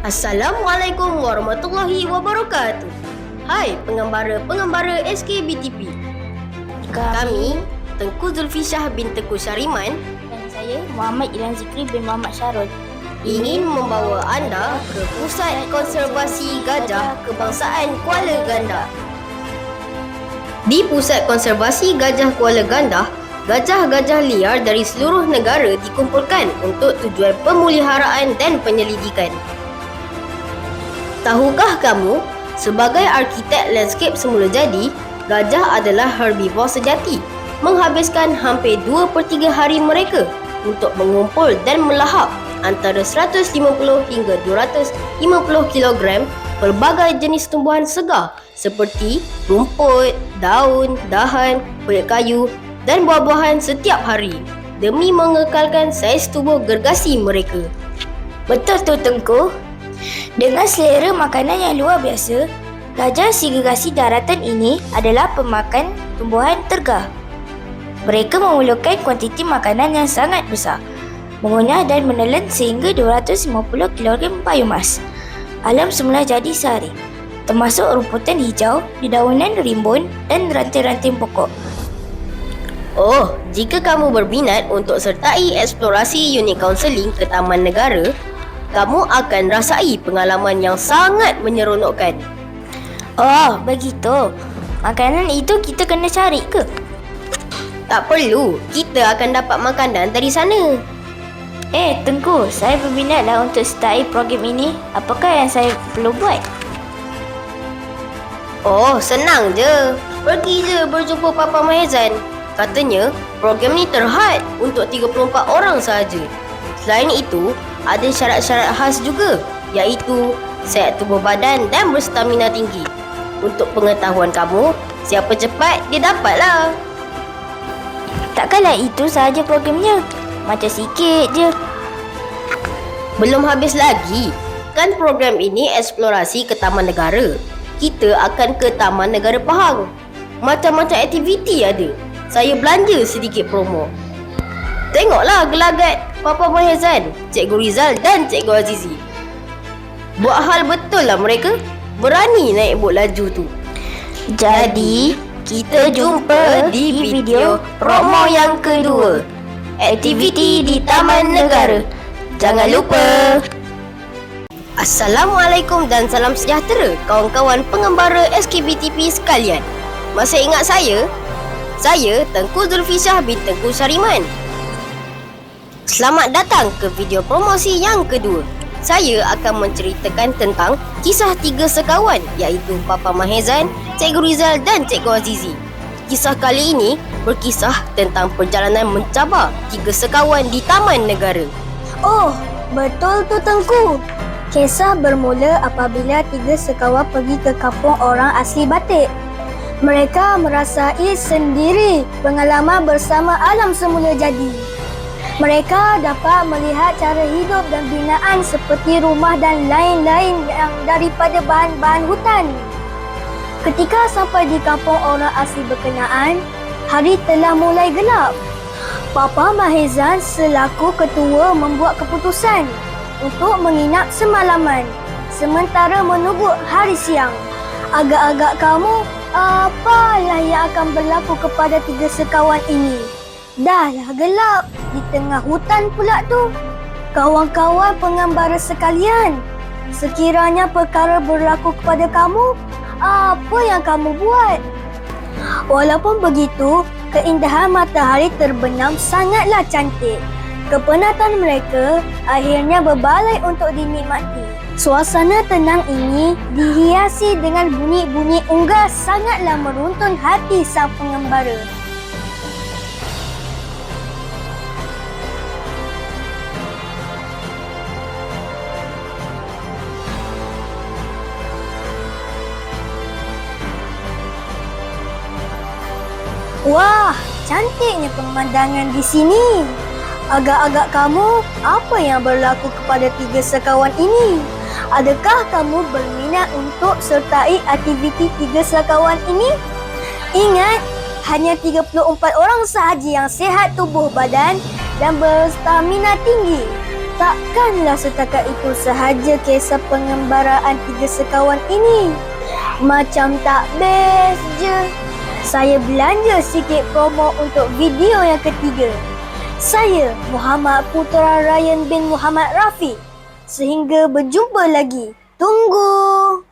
Assalamualaikum warahmatullahi wabarakatuh. Hai pengembara-pengembara SKBTP. Kami Tengku Zulfisyah bin Tengku Syariman dan saya Muhammad Ilan Zikri bin Muhammad Syarul ingin membawa anda ke Pusat Konservasi Gajah Kebangsaan Kuala Gandah. Di Pusat Konservasi Gajah Kuala Gandah, gajah-gajah liar dari seluruh negara dikumpulkan untuk tujuan pemeliharaan dan penyelidikan. Tahukah kamu, sebagai arkitek landscape semula jadi, gajah adalah herbivore sejati, menghabiskan hampir 2 per 3 hari mereka untuk mengumpul dan melahap antara 150 hingga 250 kg pelbagai jenis tumbuhan segar seperti rumput, daun, dahan, kulit kayu dan buah-buahan setiap hari demi mengekalkan saiz tubuh gergasi mereka. Betul tu Tengku Dengan selera makanan yang luar biasa Gajah si gergasi daratan ini adalah pemakan tumbuhan tergah Mereka memerlukan kuantiti makanan yang sangat besar Mengunyah dan menelan sehingga 250 kg biomas Alam semula jadi sehari Termasuk rumputan hijau, dedaunan rimbun dan ranting-ranting pokok. Oh, jika kamu berminat untuk sertai eksplorasi unit kaunseling ke Taman Negara, kamu akan rasai pengalaman yang sangat menyeronokkan. Oh, begitu. Makanan itu kita kena cari ke? Tak perlu, kita akan dapat makanan dari sana. Eh, Tengku, saya berminatlah untuk sertai program ini. Apakah yang saya perlu buat? Oh, senang je. Pergi je berjumpa Papa Mahezan. Katanya, program ni terhad untuk 34 orang sahaja. Selain itu, ada syarat-syarat khas juga iaitu sihat tubuh badan dan berstamina tinggi. Untuk pengetahuan kamu, siapa cepat dia dapatlah. Takkanlah itu sahaja programnya. Macam sikit je. Belum habis lagi. Kan program ini eksplorasi ke Taman Negara. Kita akan ke Taman Negara Pahang. Macam-macam aktiviti ada. Saya belanja sedikit promo. Tengoklah gelagat Papa Mahezan, Cikgu Rizal dan Cikgu Azizi. Buat hal betul lah mereka. Berani naik bot laju tu. Jadi, Kita jumpa di video promo yang kedua. Aktiviti di Taman Negara. Jangan lupa. Assalamualaikum dan salam sejahtera kawan-kawan pengembara SKBTP sekalian. Masih ingat saya? Saya Tengku Zulfisyah bin Tengku Syariman. Selamat datang ke video promosi yang kedua. Saya akan menceritakan tentang kisah tiga sekawan iaitu Papa Mahezan, Cikgu Rizal dan Cikgu Azizi. Kisah kali ini berkisah tentang perjalanan mencabar tiga sekawan di Taman Negara. Oh, betul tu Tengku. Kisah bermula apabila tiga sekawan pergi ke kampung orang asli Batik. Mereka merasai sendiri pengalaman bersama alam semula jadi. Mereka dapat melihat cara hidup dan binaan seperti rumah dan lain-lain yang daripada bahan-bahan hutan. Ketika sampai di kampung orang asli berkenaan, hari telah mulai gelap. Papa Mahezan selaku ketua membuat keputusan untuk menginap semalaman sementara menunggu hari siang. Agak-agak kamu, apalah yang akan berlaku kepada tiga sekawan ini? Dahlah gelap di tengah hutan pula tu. Kawan-kawan pengembara sekalian, sekiranya perkara berlaku kepada kamu, apa yang kamu buat? Walaupun begitu, keindahan matahari terbenam sangatlah cantik. Kepenatan mereka akhirnya berbalai untuk dinikmati. Suasana tenang ini dihiasi dengan bunyi-bunyi unggas sangatlah meruntun hati sang pengembara. Wah, cantiknya pemandangan di sini. Agak-agak kamu, apa yang berlaku kepada tiga sekawan ini? Adakah kamu berminat untuk sertai aktiviti tiga sekawan ini? Ingat, hanya 34 orang sahaja yang sehat tubuh badan dan berstamina tinggi. takkanlah setakat itu sahaja kisah pengembaraan tiga sekawan ini. Macam tak best je. Saya belanja sikit promo untuk video yang ketiga. Saya Muhammad Putra Ryan bin Muhammad Rafi. Sehingga berjumpa lagi. Tunggu.